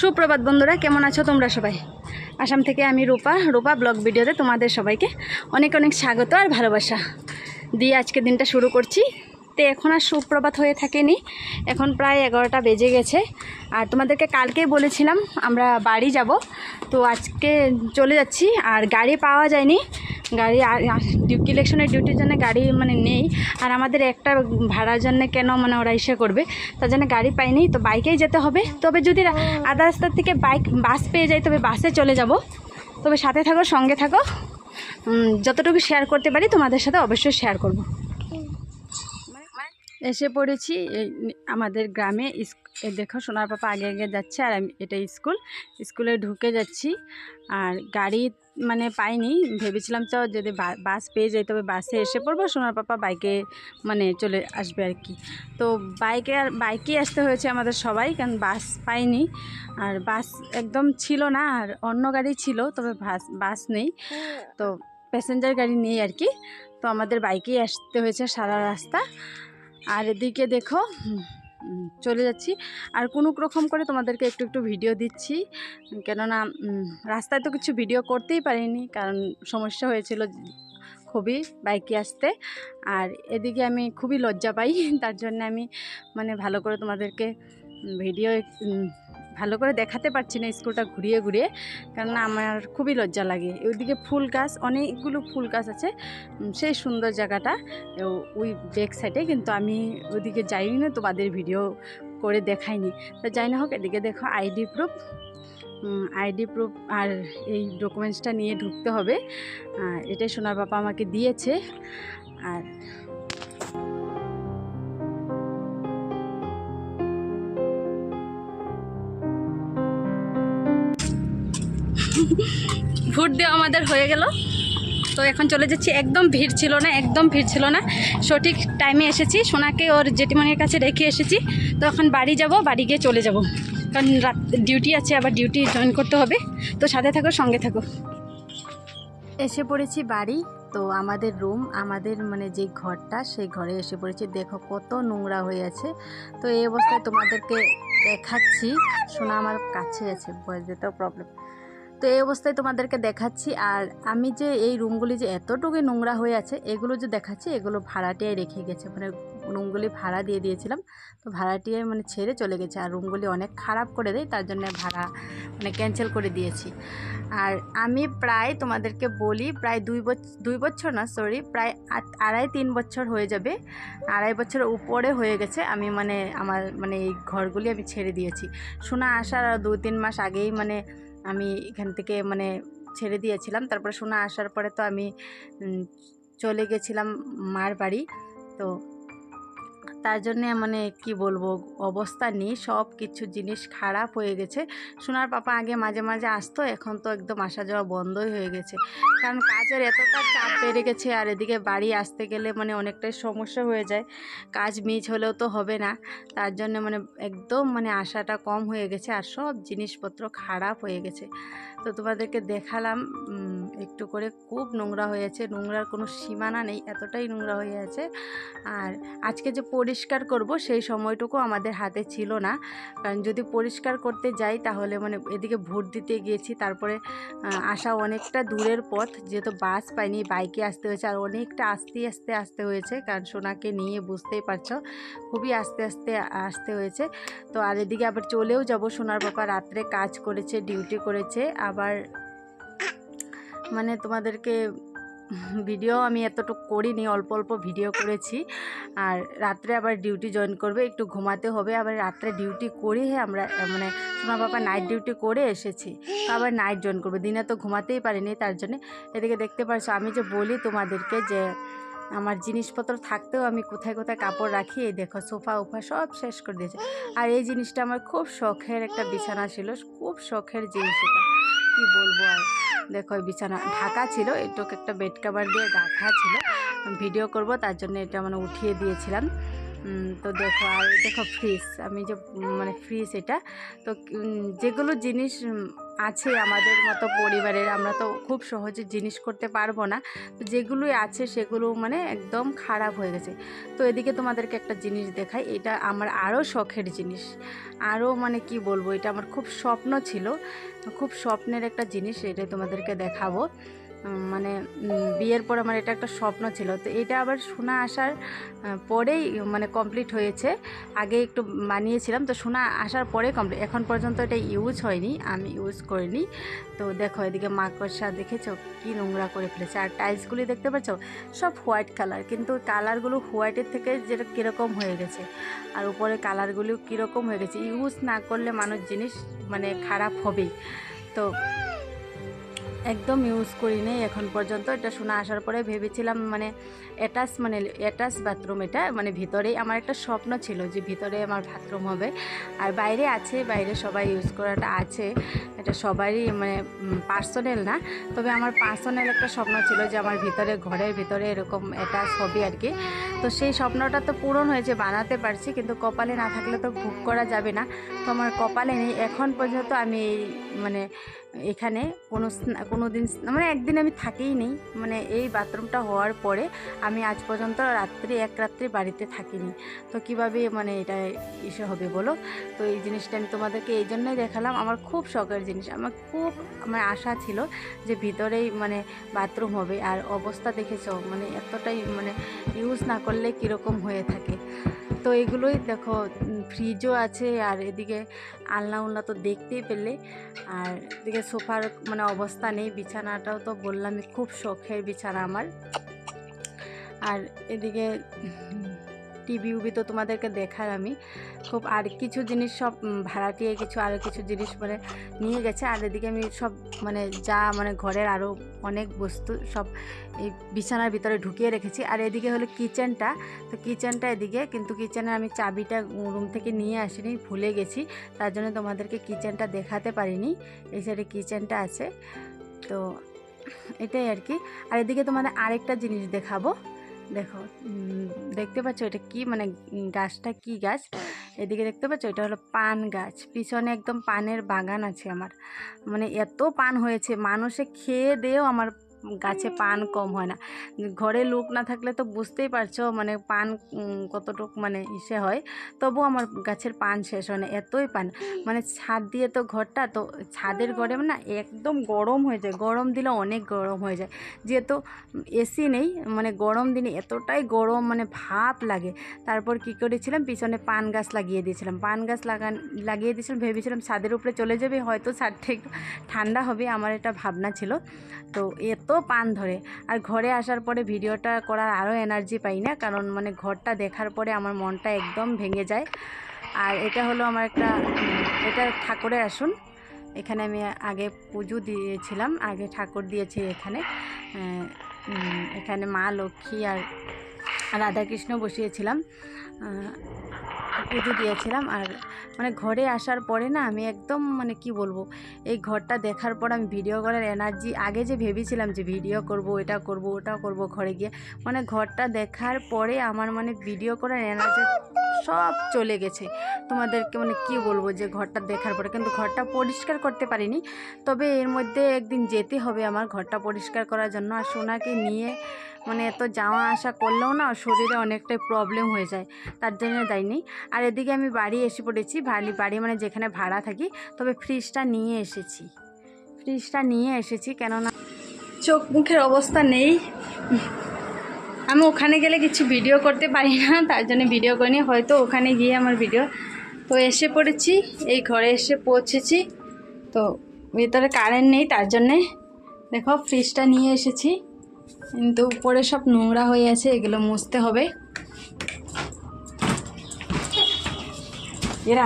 সুপ্রভাত বন্ধুরা, কেমন আছো তোমরা সবাই? আসাম থেকে আমি রূপা রূপা ব্লগ ভিডিওতে তোমাদের সবাইকে অনেক অনেক স্বাগত আর ভালোবাসা। দিয়ে আজকে দিনটা শুরু করছি। তো এখন আর সুপ্রভাত হয়ে থাকেনি। এখন প্রায় এগারোটা বেজে গেছে। আর তোমাদেরকে কালকেই বলেছিলাম আমরা বাড়ি যাব। তো আজকে চলে যাচ্ছি আর গাড়ি পাওয়া যায়নি। গাড়ি ডিউটি ইলেকশনের ডিউটির জন্য গাড়ি মানে নেই। আর আমাদের একটা ভাড়ার জন্য কেন মানে ওরা ইসে করবে? তার জন্য গাড়ি পাইনি, তো বাইকেই যেতে হবে। তবে যদি আধা রাস্তার থেকে বাইক, বাস পেয়ে যাই, তবে বাসে চলে যাব। তবে সাথে থাকো, সঙ্গে থাকো। যতটুকু শেয়ার করতে পারি, তোমাদের সাথে অবশ্যই শেয়ার করব। এসে পড়েছি আমাদের গ্রামে দেখো, সোনার পাপা আগে আগে যাচ্ছে, আর আমি এটা স্কুল। স্কুলে ঢুকে যাচ্ছি, আর গাড়ি মানে পাইনি। ভেবেছিলাম তো যদি বাস পেয়ে যাই তবে বাসে এসে পড়ব। সোনার পাপা বাইকে মানে চলে আসবে আর কি। তো বাইকে আর, বাইকেই আসতে হয়েছে আমাদের সবাই, কারণ বাস পাইনি। আর বাস একদম ছিল না, আর অন্য গাড়ি ছিল, তবে বাস বাস নেই। তো প্যাসেঞ্জার গাড়ি নেই আর কি। তো আমাদের বাইকেই আসতে হয়েছে সারা রাস্তা। আর এদিকে দেখো চলে যাচ্ছি। আর কোনো রকম করে তোমাদেরকে একটু একটু ভিডিও দিচ্ছি। কেননা রাস্তায় তো কিছু ভিডিও করতেই পারিনি, কারণ সমস্যা হয়েছিল খুবই বাইকে আসতে। আর এদিকে আমি খুবই লজ্জা পাই, তার জন্য আমি মানে ভালো করে তোমাদেরকে ভিডিও ভালো করে দেখাতে পারছি না স্কুলটা ঘুরিয়ে ঘুরিয়ে কারণ আমার খুবই লজ্জা লাগে। ওইদিকে ফুল গাছ, অনেকগুলো ফুল গাছ আছে সেই সুন্দর জায়গাটা। ওই ব্যাক সাইডে কিন্তু আমি ওদিকে যাইনি না তোমাদের ভিডিও করে দেখাইনি। তো যাই না হোক, এদিকে দেখো আইডি প্রুফ আইডি প্রুফ আর এই ডকুমেন্টসটা নিয়ে ঢুকতে হবে। এটাই সোনার বাবা আমাকে দিয়েছে। আর ভোট দেওয়া আমাদের হয়ে গেল। তো এখন চলে যাচ্ছি, একদম ভিড় ছিল না, একদম ভিড় ছিল না। সঠিক টাইমে এসেছি, সোনাকে ওর জেঠিমনির কাছে রেখে এসেছি। তো এখন বাড়ি যাব, বাড়ি গিয়ে চলে যাব। কারণ রাত ডিউটি আছে, আবার ডিউটি জয়েন করতে হবে। তো সাথে থাকো, সঙ্গে থাকো। এসে পড়েছি বাড়ি। তো আমাদের রুম আমাদের মানে যে ঘরটা, সেই ঘরে এসে পড়েছি। দেখো কত নোংরা হয়ে আছে। তো এই অবস্থায় তোমাদেরকে দেখাচ্ছি। সোনা আমার কাছে আছে বয়স যেতেও প্রবলেম তো এই অবস্থায় তোমাদেরকে দেখাচ্ছি। আর আমি যে এই রুমগুলি যে এতটুকু নোংরা হয়ে আছে, এগুলো যে দেখাচ্ছি, এগুলো ভাড়াটিয়ায় রেখে গেছে। মানে রুমগুলি ভাড়া দিয়ে দিয়েছিলাম। তো ভাড়াটিয়ে মানে ছেড়ে চলে গেছে। আর রুমগুলি অনেক খারাপ করে দেয়, তার জন্য ভাড়া মানে ক্যান্সেল করে দিয়েছি। আর আমি প্রায় তোমাদেরকে বলি, প্রায় দুই বছর দুই বছর না সরি প্রায় আড়াই তিন বছর হয়ে যাবে। আড়াই বছরের উপরে হয়ে গেছে আমি মানে আমার মানে এই ঘরগুলি আমি ছেড়ে দিয়েছি। শোনা আসার দু তিন মাস আগেই মানে আমি এখান থেকে মানে ছেড়ে দিয়েছিলাম। তারপরে সোনা আসার পরে তো আমি চলে গেছিলাম মার বাড়ি। তো তার জন্যে মানে কি বলব, অবস্থা নেই, সব কিছু জিনিস খারাপ হয়ে গেছে। সোনার পাপা আগে মাঝে মাঝে আসতো, এখন তো একদম আসা যাওয়া বন্ধই হয়ে গেছে। কারণ কাজের এতটা চাপ বেড়ে গেছে আর এদিকে বাড়ি আসতে গেলে মানে অনেকটাই সমস্যা হয়ে যায়। কাজ মিস হলেও তো হবে না। তার জন্য মানে একদম মানে আশাটা কম হয়ে গেছে আর সব জিনিসপত্র খারাপ হয়ে গেছে। তো তোমাদেরকে দেখালাম একটু করে খুব নোংরা হয়েছে নোংরার কোনো সীমানা নেই, এতটাই নোংরা হয়ে আছে। আর আজকে যে পরিষ্কার করব, সেই সময়টুকু আমাদের হাতে ছিল না। কারণ যদি পরিষ্কার করতে যাই, তাহলে মানে এদিকে ভোট দিতে গিয়েছি, তারপরে আসা অনেকটা দূরের পথ, যেহেতু বাস পাইনি, বাইকে আসতে হয়েছে, আর অনেকটা আস্তে আস্তে আসতে হয়েছে, কারণ সোনাকে নিয়ে বুঝতেই পারছ, খুবই আস্তে আস্তে আসতে হয়েছে। তো আর এদিকে আবার চলেও যাব, সোনার বাবা রাত্রে কাজ করেছে, ডিউটি করেছে, আবার মানে তোমাদেরকে ভিডিও আমি এতটুকু করিনি, অল্প অল্প ভিডিও করেছি। আর রাত্রে আবার ডিউটি জয়েন করবে, একটু ঘুমাতে হবে। আবার রাত্রে ডিউটি করে আমরা মানে সোনা বাবা নাইট ডিউটি করে এসেছি। তো আবার নাইট জয়েন করবে। দিনে তো ঘুমাতেই পারিনি, তার জন্যে এদিকে দেখতে পারছ, আমি যে বলি তোমাদেরকে যে আমার জিনিসপত্র থাকতেও আমি কোথায় কোথায় কাপড় রাখি, এই দেখো সোফা, উফা সব শেষ করে দিয়েছে। আর এই জিনিসটা আমার খুব শখের একটা বিছানা ছিল, খুব শখের জিনিস এটা। কী বলব আর? দেখো বিছানা, ঢাকা ছিল এটুকু একটা বেড কাভার দিয়ে ঢাকা ছিল। ভিডিও করব, তার জন্য এটা মানে উঠিয়ে দিয়েছিলাম। তো দেখো, আর দেখো ফ্রিজ আমি যে মানে ফ্রিজ এটা, তো যেগুলো জিনিস আছে আমাদের মতো পরিবারের, আমরা তো খুব সহজে জিনিস করতে পারব না। তো যেগুলোই আছে সেগুলো মানে একদম খারাপ হয়ে গেছে। তো এদিকে তোমাদেরকে একটা জিনিস দেখাই, এটা আমার আরও শখের জিনিস। আরও মানে কি বলব, এটা আমার খুব স্বপ্ন ছিল। খুব স্বপ্নের একটা জিনিস, এটা তোমাদেরকে দেখাবো। মানে বিয়ের পর আমার এটা একটা স্বপ্ন ছিল। তো এটা আবার শোনা আসার পরেই মানে কমপ্লিট হয়েছে। আগে একটু বানিয়েছিলাম তো শোনা আসার পরে কমপ্লিট এখন পর্যন্ত এটা ইউজ হয়নি, আমি ইউজ করিনি। তো দেখো, এদিকে মাকড়সা দেখেছ, কি নোংরা করে ফেলেছে। আর টাইলসগুলি দেখতে পাচ্ছ? সব হোয়াইট কালার কিন্তু কালারগুলো হোয়াইটের থেকে যেটা কীরকম হয়ে গেছে। আর উপরে কালারগুলো কীরকম হয়ে গেছে। ইউজ না করলে মানুষ জিনিস মানে খারাপ হবেই। তো একদম ইউজ করি নেই এখন পর্যন্ত। এটা শোনা আসার পরে ভেবেছিলাম মানে অ্যাটাচ মানে অ্যাটাচ বাথরুম এটা মানে ভিতরেই আমার একটা স্বপ্ন ছিল যে ভিতরে আমার বাথরুম হবে। আর বাইরে আছে, বাইরে সবাই ইউজ করাটা আছে। এটা সবারই মানে পার্সোনাল না। তবে আমার পার্সোনাল একটা স্বপ্ন ছিল যে আমার ভিতরে, ঘরের ভিতরে এরকম অ্যাটাচ হবে আর কি। তো সেই স্বপ্নটা তো পূরণ হয়েছে, বানাতে পারছি, কিন্তু কপালে না থাকলে তো বুক করা যাবে না। তো আমার কপালে নেই। এখন পর্যন্ত আমি মানে এখানে কোনো কোনো দিন মানে একদিন আমি থাকিই নেই। মানে এই বাথরুমটা হওয়ার পরে আমি আজ পর্যন্ত রাত্রি, এক রাত্রি বাড়িতে থাকিনি। তো কীভাবে মানে এটা ইসে হবে বলো? তো এই জিনিসটা আমি তোমাদেরকে এই জন্যই দেখালাম। আমার খুব শখের জিনিস। আমার খুব আমার আশা ছিল যে ভিতরেই মানে বাথরুম হবে। আর অবস্থা দেখেছ মানে এতটাই মানে ইউজ না করলে কীরকম হয়ে থাকে। তো এগুলোই দেখো ফ্রিজও আছে আর এদিকে আলনা উলনা তো দেখতেই পেলে। আর এদিকে সোফার মানে অবস্থা নেই, বিছানাটাও তো বললাম খুব শখের বিছানা আমার। আর এদিকে টিভি উবি তো তোমাদেরকে দেখার আমি। খুব আর কিছু জিনিস সব ভাড়াটিয়ে কিছু আরও কিছু জিনিস মানে নিয়ে গেছে। আর এদিকে আমি সব মানে যা মানে ঘরের আরও অনেক বস্তু সব এই বিছানার ভিতরে ঢুকিয়ে রেখেছি। আর এদিকে হলো কিচেনটা। তো কিচেনটা এদিকে, কিন্তু কিচেনের আমি চাবিটা রুম থেকে নিয়ে আসিনি, ভুলে গেছি। তার জন্য তোমাদেরকে কিচেনটা দেখাতে পারিনি। এই সাইডে কিচেনটা আছে। তো এটাই আর কি। আর এদিকে তোমাদের আরেকটা জিনিস দেখাবো। দেখো দেখতে পাচ্ছ এটা কি মানে গাছটা কি গাছ? এদিকে দেখতে পাচ্ছ এটা হলো পান গাছ। পিছনে একদম পানের বাগান আছে আমার। মানে এত পান হয়েছে, মানুষে খেয়ে দিয়েও আমার গাছে পান কম হয় না। ঘরে লোক না থাকলে তো বুঝতেই পারছ মানে পান কতটুক মানে ইসে হয়। তবু আমার গাছের পান শেষ হয় না, এতই পান। মানে ছাদ দিয়ে তো ঘরটা, তো ছাদের ঘরে না একদম গরম হয়ে যায়। গরম দিলে অনেক গরম হয়ে যায়। যেহেতু এসি নেই মানে গরম দিনে এতটাই গরম মানে ভাপ লাগে। তারপর কি করেছিলাম, পিছনে পান গাছ লাগিয়ে দিয়েছিলাম। পান গাছ লাগান, লাগিয়ে দিয়েছিলাম, ভেবেছিলাম ছাদের উপরে চলে যাবে, হয়তো ছাদটা একটু ঠান্ডা হবে, আমার এটা ভাবনা ছিল। তো এত পান ধরে। আর ঘরে আসার পরে ভিডিওটা করার আরও এনার্জি পাই না, কারণ মানে ঘরটা দেখার পরে আমার মনটা একদম ভেঙে যায়। আর এটা হলো আমার একটা, এটা ঠাকুরের আসন। এখানে আমি আগে পুজো দিয়েছিলাম, আগে ঠাকুর দিয়েছি এখানে। এখানে মা লক্ষ্মী আর রাধাকৃষ্ণ বসিয়েছিলাম। পুজো দিয়েছিলাম আর মানে ঘরে আসার পরে না আমি একদম মানে কি বলব, এই ঘরটা দেখার পর আমি ভিডিও করার এনার্জি আগে যে ভেবেছিলাম যে ভিডিও করব, এটা করব, ওটা করব ঘরে গিয়ে মানে ঘরটা দেখার পরে আমার মানে ভিডিও করার এনার্জি সব চলে গেছে। তোমাদেরকে মানে কি বলব যে ঘরটা দেখার পরে, কিন্তু ঘরটা পরিষ্কার করতে পারিনি। তবে এর মধ্যে একদিন যেতে হবে আমার ঘরটা পরিষ্কার করার জন্য আর সোনাকে নিয়ে মানে এত যাওয়া আসা করলেও না শরীরে অনেকটাই প্রবলেম হয়ে যায়। তার জন্য যাইনি আর এদিকে আমি বাড়ি এসে পড়েছি, বাড়ি বাড়ি মানে যেখানে ভাড়া থাকি, তবে ফ্রিজটা নিয়ে এসেছি। ফ্রিজটা নিয়ে এসেছি কেননা চোখ মুখের অবস্থা নেই। আমি ওখানে গেলে কিছু ভিডিও করতে পারি না, তার জন্য ভিডিও করিনি, হয়তো ওখানে গিয়ে আমার ভিডিও তো এসে পড়েছি, এই ঘরে এসে পৌঁছেছি। তো ভিতরে কারেন্ট নেই, তার জন্যে দেখো ফ্রিজটা নিয়ে এসেছি। কিন্তু উপরে সব নোংরা হয়ে আছে এগুলো মুছতে হবে। এরা